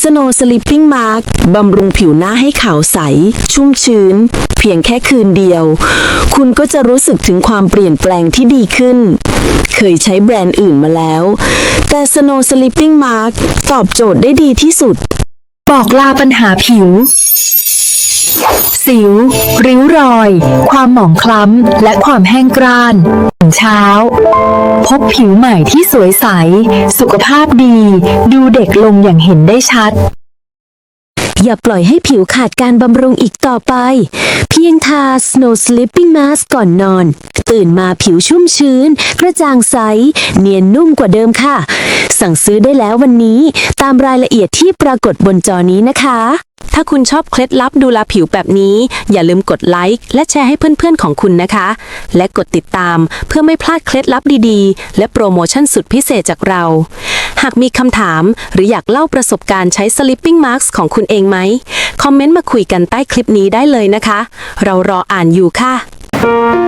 Snow Sleeping Mask บำรุงผิวหน้าให้ขาวใส ชุ่มชื้น เพียงแค่คืนเดียว คุณก็จะรู้สึกถึงความเปลี่ยนแปลงที่ดีขึ้น เคยใช้แบรนด์อื่นมาแล้ว แต่ Snow Sleeping Mask ตอบโจทย์ได้ดีที่สุด บอกลาปัญหาผิว สิว ริ้วรอย ความหมองคล้ำ และความแห้งกร้านตื่นเช้า พบผิวใหม่ที่สวยใส สุขภาพดี ดูเด็กลงอย่างเห็นได้ชัด อย่าปล่อยให้ผิวขาดการบำรุงอีกต่อไป เพียงทา Snow Sleeping Mask ก่อนนอน ตื่นมาผิวชุ่มชื้น กระจ่างใส เนียนนุ่มกว่าเดิมค่ะ สั่งซื้อได้แล้ววันนี้ ตามรายละเอียดที่ปรากฏบนจอนี้นะคะ ถ้าคุณชอบเคล็ดลับดูแลผิวแบบนี้ อย่าลืมกดไลค์และแชร์ให้เพื่อนๆของคุณนะคะ และกดติดตามเพื่อไม่พลาดเคล็ดลับดีๆ และโปรโมชั่นสุดพิเศษจากเรา หากมีคำถามหรืออยากเล่าประสบการณ์ใช้ Sleeping Mask ของคุณเองไหมคอมเมนต์มาคุยกันใต้คลิปนี้ได้เลยนะคะ เรารออ่านอยู่ค่ะ